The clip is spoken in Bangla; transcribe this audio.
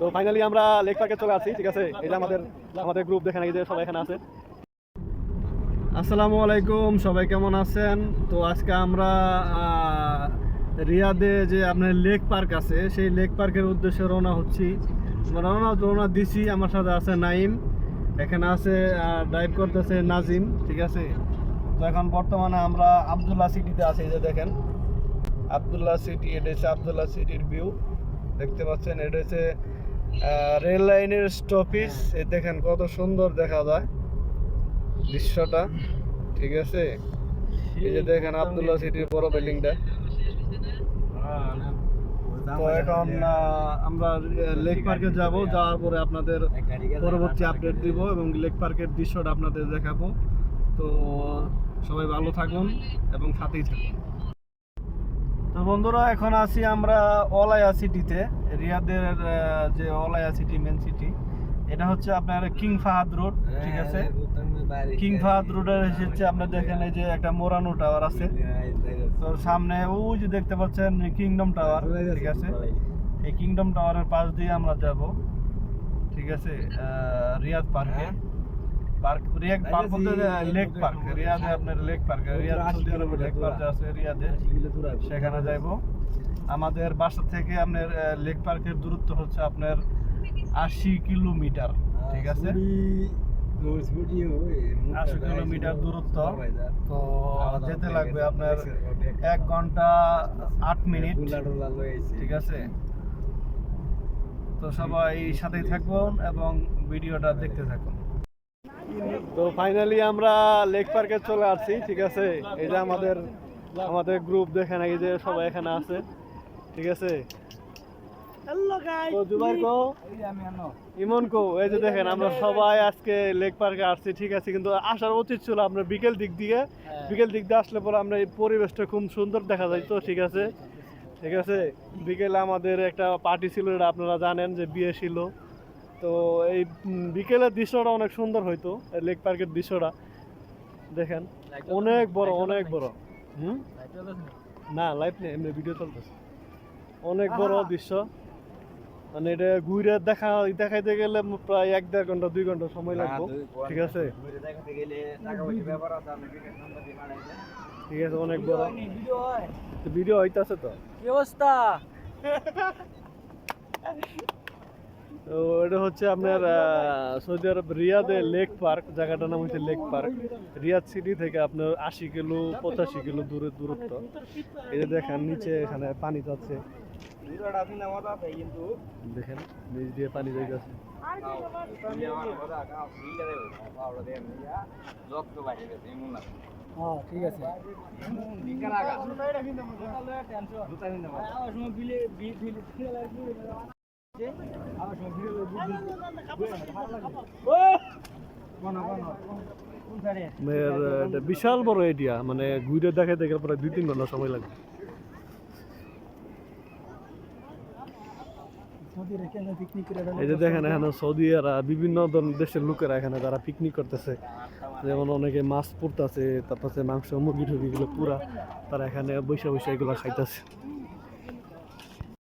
তো ফাইনালি আমরা লেক পার্কে চলে আসছি ঠিক আছে? যে আমাদের আমাদের গ্রুপ দেখেন, এই যে সবাই এখানে আছে। আসসালামু আলাইকুম, সবাই কেমন আছেন? তো আজকে আমরা রিয়াদে যে আপনার লেক পার্ক আছে, সেই লেক পার্কের উদ্দেশ্যে রওনা হচ্ছি। রওনা রওনা দিছি, আমার সাথে আছে নাইম, এখানে আছে ড্রাইভ করতেছে নাজিম, ঠিক আছে? তো এখন বর্তমানে আমরা আবদুল্লাহ সিটিতে আছি যে দেখেন। আবদুল্লাহ সিটি, এটা হচ্ছে আবদুল্লাহ সিটির ভিউ দেখতে পাচ্ছেন, এটা হচ্ছে রেল লাইনের স্টপিস এ দেখেন কত সুন্দর দেখা যায় দৃশ্যটা। ঠিক আছে? এই যে দেখেন আবদুল্লাহ সিটির বড় বিল্ডিংটা। তো এখন আমরা লেক পার্কে যাব, যাওয়ার পরে আপনাদের পরবর্তী আপডেট দিব এবং লেক পার্কের দৃশ্যটা আপনাদের দেখাবো। তো সবাই ভালো থাকুন এবং সাথেই থাকুন। তো বন্ধুরা এখন আছি আমরা অলায়া সিটিতে রিয়াদের যে অলায়া সিটি মেন সিটি এটা হচ্ছে আপনার কিং ফাহাদ রোড ঠিক আছে? কিং ফাহাদ রোডের হচ্ছে আপনার দেখেন এই যে একটা মোরানো টাওয়ার আছে। তো সামনে ওই যে দেখতে পাচ্ছেন কিংডম টাওয়ার ঠিক আছে? এই কিংডম টাওয়ারের পাশ দিয়ে আমরা যাব ঠিক আছে? রিয়াদ পার্কে। পার্ক রিয়াদ পার্ক বলতে লেক পার্ক রিয়াদে আপনার লেক পার্ক রিয়াদ সৌদি আরবের লেক পার্ক আছে রিয়াদে। সেখানে যাব আমাদের বাসা থেকে আপনার লেক পার্কের দূরত্ব হচ্ছে আপনার আশি কিলোমিটার ঠিক আছে? আশি কিলোমিটার দূরত্ব। তো যেতে লাগবে আপনার এক ঘণ্টা আট মিনিট ঠিক আছে? তো সবাই সাথেই থাকুন এবং ভিডিওটা দেখতে থাকুন। তো ফাইনালি আমরা লেক পার্কে চলে আসছি ঠিক আছে? এই যে আমাদের আমাদের গ্রুপ দেখেন এই যে সবাই এখানে আছে ঠিক আছে? তো জুবাইর কো? ইমন কো এই যে দেখেন আমরা সবাই আজকে লেক পার্কে আসছি ঠিক আছে? কিন্তু আসার উচিত ছিল আমরা বিকেল দিক দিয়ে বিকেল দিক দিয়ে আসলে পরে আমরা এই পরিবেশটা খুব সুন্দর দেখা যায় তো ঠিক আছে? ঠিক আছে? বিকেলে আমাদের একটা পার্টি ছিল এটা আপনারা জানেন যে বিয়ে ছিল। তো এই বিকেলের দৃশ্যটা অনেক সুন্দর হইতো এই লেক পার্কের দৃশ্যটা। দেখেন অনেক বড় অনেক বড়। হুম? না লাইভ নেই এমনি ভিডিও চলতেছে। অনেক বড় দৃশ্য। মানে এটা ঘুরে দেখা দেখাইতে গেলে প্রায় এক দেড় ঘণ্টা দুই ঘণ্টা সময় লাগবে। ঠিক আছে? ঠিক আছে অনেক বড়। ভিডিও হইতাছে তো। ব্যবস্থা তো এটা হচ্ছে আপনার আহ, সৌদি আরব রিয়াদে লেক পার্ক জায়গাটার নাম হচ্ছে লেক পার্ক। রিয়াদ সিটি থেকে আপনার আশি কিলো পঁচাশি কিলো দূরে দূরত্ব। এই যে দেখেন নিচে এখানে পানি যাচ্ছে। দেখেন নিচ দিয়ে পানি যাইতেছে। হ্যাঁ ঠিক আছে। এর, এটা বিশাল বড় এরিয়া মানে ঘুরে দেখে গেলে প্রায় দুই তিন ঘণ্টা সময় লাগবে এই যে দেখেন এখানে সৌদি আরা বিভিন্ন ধরনের দেশের লোকেরা এখানে যারা পিকনিক করতেছে। যেমন অনেকে মাছ পড়তেছে তারপর মাংস মুরগি টুরগিগুলো পুরা তারা এখানে বৈশা বৈশা এগুলো খাইতেছে।